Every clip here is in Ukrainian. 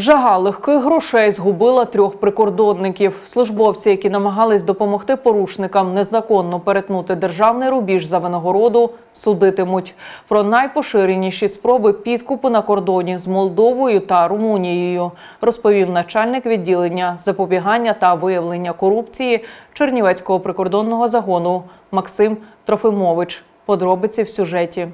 Жага легких грошей згубила трьох прикордонників. Службовці, які намагались допомогти порушникам незаконно перетнути державний рубіж за винагороду, судитимуть. Про найпоширеніші спроби підкупу на кордоні з Молдовою та Румунією розповів начальник відділення запобігання та виявлення корупції Чернівецького прикордонного загону Максим Трофимович. Подробиці в сюжеті.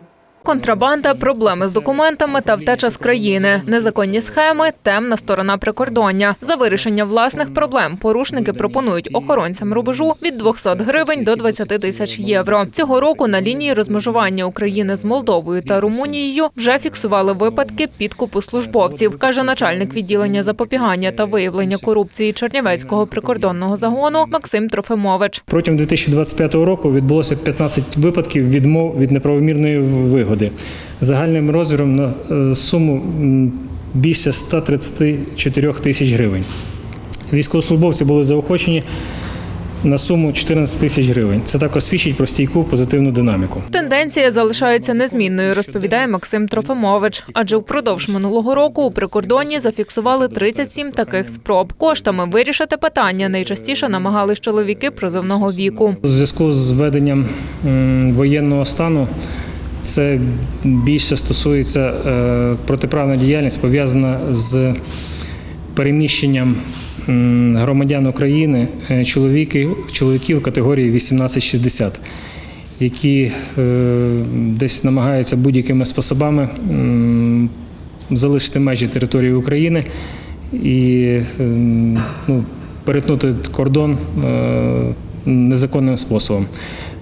Контрабанда, проблеми з документами та втеча з країни, незаконні схеми, темна сторона прикордоння. За вирішення власних проблем порушники пропонують охоронцям рубежу від 200 гривень до 20 тисяч євро. Цього року на лінії розмежування України з Молдовою та Румунією вже фіксували випадки підкупу службовців, каже начальник відділення запобігання та виявлення корупції Чернівецького прикордонного загону Максим Трофимович. Протягом 2025 року відбулося 15 випадків відмов від неправомірної вигоди загальним розміром на е, суму більше 134 тисяч гривень. Військовослужбовці були заохочені на суму 14 тисяч гривень. Це також свідчить про стійку позитивну динаміку. Тенденція залишається незмінною, розповідає Максим Трофимович. Адже впродовж минулого року у прикордонні зафіксували 37 таких спроб. Коштами вирішити питання найчастіше намагались чоловіки призовного віку. У зв'язку з введенням воєнного стану це більше стосується е, протиправна діяльність, пов'язана з переміщенням громадян України, е, чоловіки, чоловіків категорії 18-60, які е, десь намагаються будь-якими способами залишити межі території України і ну, перетнути кордон незаконним способом.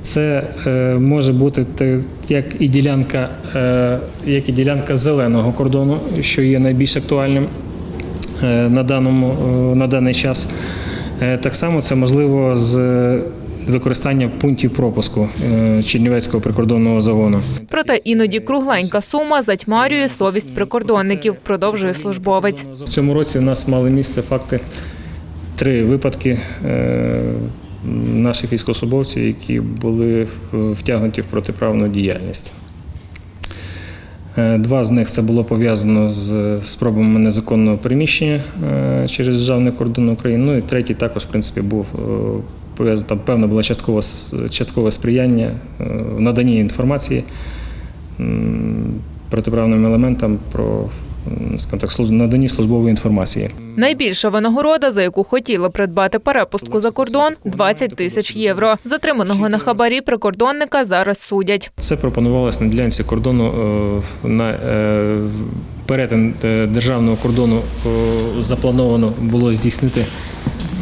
Це е, може бути те- як і ділянка, е, як і ділянка зеленого кордону, що є найбільш актуальним е, на, даному, на даний час. Так само це можливо з використання пунктів пропуску Чернівецького прикордонного загону. Проте іноді кругленька сума затьмарює совість прикордонників, продовжує службовець. В цьому році в нас мали місце факти три випадки наших військовослужбовців, які були втягнуті в протиправну діяльність. Е, Два з них це було пов'язано з спробами незаконного переміщення е, через державний кордон України. Ну і третій також, в принципі, був е, пов'язаний, там певна була часткове, часткове сприяння е, в наданні інформації протиправним елементам про наданні службової інформації. Найбільша винагорода, за яку хотіли придбати перепустку за кордон – 20 тисяч євро. Затриманого на хабарі прикордонника зараз судять. Це пропонувалось на ділянці кордону е, на е, перетин е, державного кордону заплановано було здійснити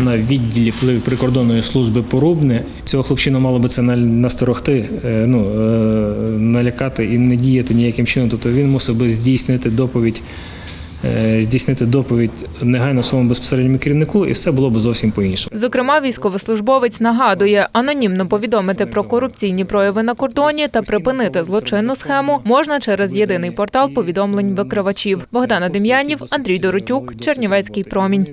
на відділі при- прикордонної служби порубне. Цього хлопчина мало би це на- насторогти, е, ну, е, налякати і не діяти ніяким чином. Тобто він мусив би здійснити доповідь. е, Здійснити доповідь негайно своєму безпосередньому керівнику, і все було б зовсім по-іншому. Зокрема, військовослужбовець нагадує, анонімно повідомити про корупційні прояви на кордоні та припинити злочинну схему можна через єдиний портал повідомлень викривачів. Богдана Дем'янів, Андрій Доротюк, Чернівецький промінь.